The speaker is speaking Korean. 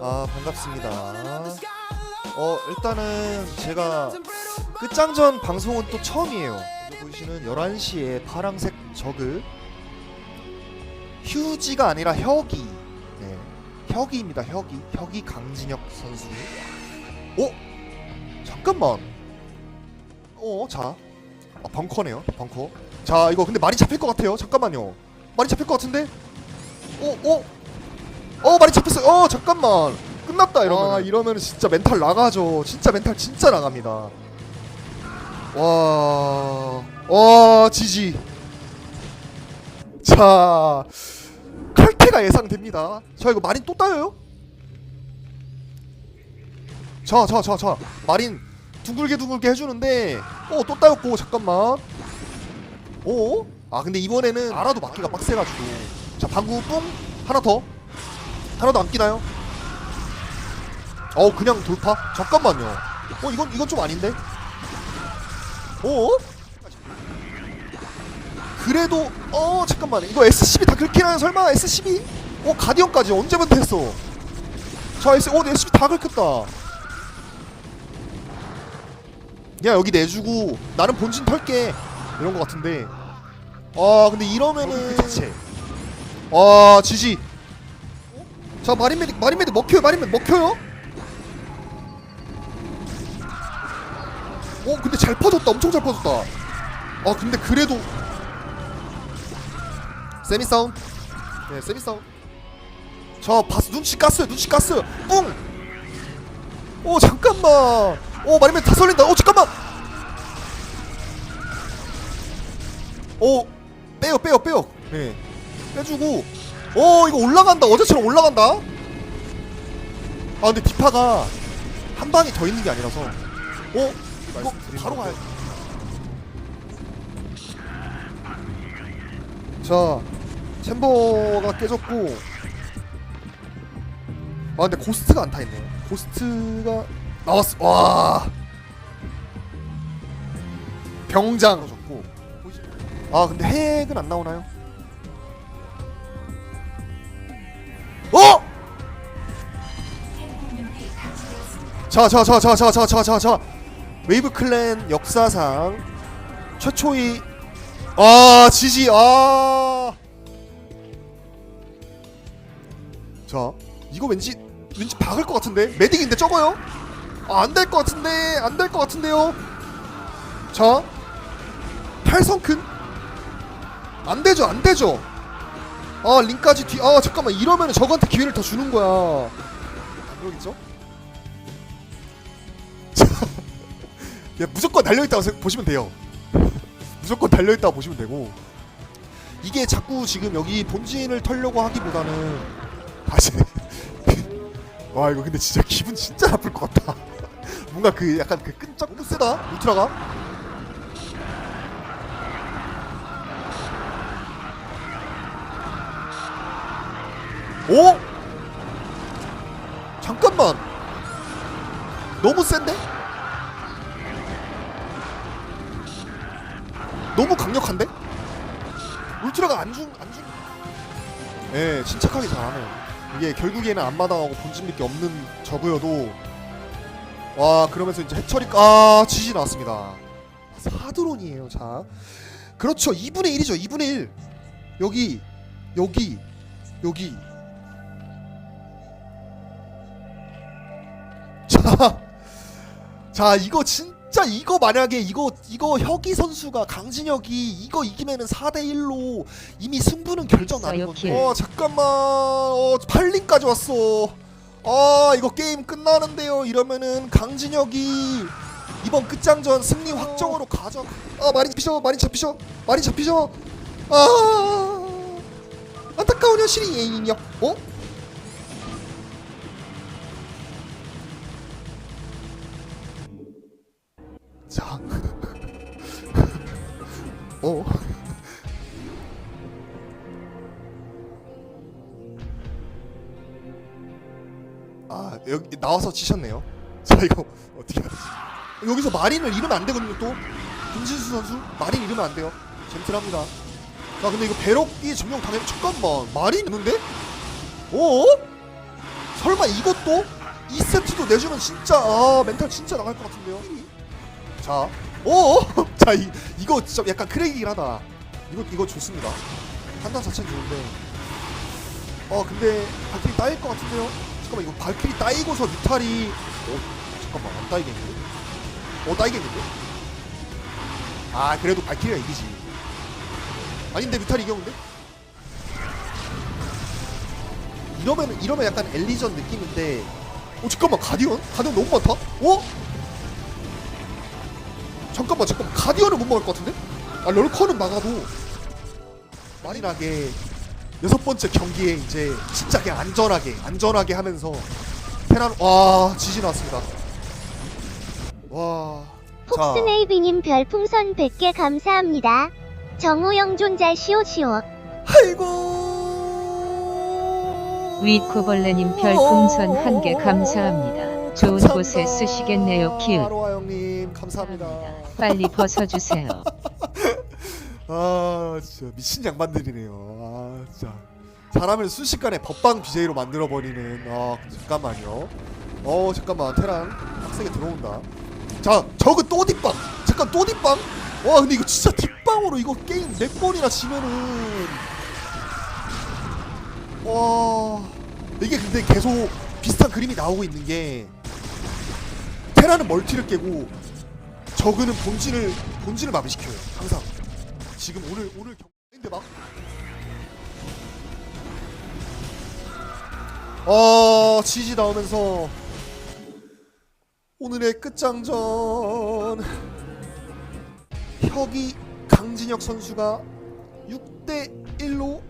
아 반갑습니다. 어 일단은 제가 끝장전 방송은 또 처음이에요. 보시는 11시에 파랑색 저그 휴지가 아니라 혁이. 네. 혁이입니다. 혁이. 혁이 강진혁 선수. 어? 잠깐만. 어, 자. 아, 벙커네요. 벙커. 자, 이거 근데 많이 잡힐 것 같아요. 잠깐만요. 많이 잡힐 것 같은데? 어, 어? 어, 많이 잡혔어요. 어, 잠깐만. 끝났다 이러면. 아, 이러면 진짜 멘탈 나가죠. 진짜 멘탈 진짜 나갑니다. 와. 와, 지지. 자. 칼퇴가 예상됩니다. 자, 이거 마린 또 따여요? 자, 자, 자, 자. 마린 둥글게 둥글게 해주는데, 어, 또 따였고, 잠깐만. 어? 아, 근데 이번에는 알아도 맞기가 빡세가지고. 자, 방구 뿡 하나 더. 하나도 안 끼나요? 어, 그냥 돌파? 잠깐만요. 어, 이건 이건 좀 아닌데. 어? 그래도 어 잠깐만 이거 SCB 다 긁히나요 설마 SCB? 어 가디언까지 언제부터 했어? 자 S 어 SCB 다 긁혔다. 야 여기 내주고 나는 본진 털게 이런 거 같은데. 아 근데 이러면은 자체. 아 지지. 자 마린메딕 마린메딕 먹혀요 마린메딕 먹혀요? 어 근데 잘 퍼졌다 엄청 잘 퍼졌다. 아 근데 그래도 세미 싸움. 네, 세미 싸움. 저 바스 눈치 깠어요. 눈치 깠어요. 뿡. 오 잠깐만. 오 마리면 다 설린다. 오 잠깐만. 오 빼요 빼요 빼요. 네. 빼주고. 오 이거 올라간다. 어제처럼 올라간다. 아 근데 디파가 한 방이 더 있는 게 아니라서. 오 이거 바로 가야 돼. 자 챔버가 깨졌고 아 근데 고스트가 안 타있네 고스트가 나왔어 와 병장 아 근데 핵은 안 나오나요? 어? 자자자자자자자자자 웨이브 클랜 역사상 최초의 아 지지 아. 자 이거 왠지 왠지 박을 것 같은데 메딕인데 적어요? 아, 안될 것 같은데 안 될 것 같은데요. 자 팔성큰 안 되죠 안 되죠. 아 링까지 뒤 아 잠깐만 이러면 저한테 기회를 더 주는 거야. 안 그러겠죠? 자, 야, 무조건 달려있다고 생- 보시면 돼요. 무조건 달려있다고 보시면 되고 이게 자꾸 지금 여기 본진을 털려고 하기보다는 다시 와 이거 근데 진짜 기분 진짜 나쁠 것 같다 뭔가 그 약간 그 끈적 세다 울트라가 오? 잠깐만 너무 센데? 너무 강력한데? 울트라가 안중 안중. 예, 침착하게 잘하네요. 이게 결국에는 앞마당하고 본진 밑에 없는 저그여도 와 그러면서 이제 해처리 아 지지 나왔습니다. 사드론이에요. 자, 그렇죠. 2분의 1이죠. 2분의 1. 여기 여기 여기. 자, 자 이거 진짜 이거 만약에 이거 이거 혁이 선수가 강진혁이 이거 이기면은 4대 1로 이미 승부는 결정 나는 건데. 어 잠깐만. 어 8링까지 왔어. 아 이거 게임 끝나는데요. 이러면은 강진혁이 이번 끝장전 승리 확정으로 가져. 아 많이 잡히셔, 많이 잡히셔, 많이 잡히셔. 아 안타까운 현실이 예인이요. 어? 자. 어. 아 여기 나와서 치셨네요. 자 이거 어떻게 하지? 여기서 마린을 잃으면 안 되거든요 또. 김진수 선수 마린 잃으면 안 돼요. 젠틀합니다. 자 근데 이거 배럭이 점령 당했 잠깐만 마린 있는데? 어? 설마 이것도 2세트도 내주면 진짜 아 멘탈 진짜 나갈 것 같은데요. 자, 오, 자 이, 이거 진짜 약간 크랙이긴 하다. 이거 이거 좋습니다. 판단 자체는 좋은데, 어 근데 발키리 따일 것 같은데요. 잠깐만 이거 발키리 따이고서 뮤탈이, 어 잠깐만 안 따이겠는데? 어 따이겠는데? 아 그래도 발키리가 이기지. 아닌데 뮤탈이 이겼는데? 이러면 이러면 약간 엘리전 느낌인데 어 잠깐만 가디언? 가디언 너무 많다? 어? 잠깐만 잠깐만 가디언을 못 막을 것 같은데? 아 럴커는 막아도 마린하게 여섯 번째 경기에 이제 진짜 그냥 안전하게 안전하게 하면서 테란 와 지지 나왔습니다 와 자, 폭스네이비님 별풍선 100개 감사합니다. 정우영 존잘 시오시오. 아이고 위코벌레님 별풍선 한 개 감사합니다. 좋은 곳에 쓰시겠네요. 키읔. 아로아 형님 감사합니다. 빨리 벗어주세요. 아 진짜 미친 양반들이네요. 아 진짜 사람을 순식간에 법방 BJ로 만들어 버리는. 아 잠깐만요. 어 잠깐만 테란 빡세게 들어온다. 자 저그 또 뒷방. 잠깐 또 뒷방. 와 근데 이거 진짜 뒷방으로 이거 게임 몇 번이나 지면은 와 이게 근데 계속 비슷한 그림이 나오고 있는 게 테라는 멀티를 깨고 저그는 본진을 본진을 마비시켜요 항상. 지금 오늘 오늘 경기인데 막. 어 지지 나오면서 오늘의 끝장전 혁이 강진혁 선수가 6대 1로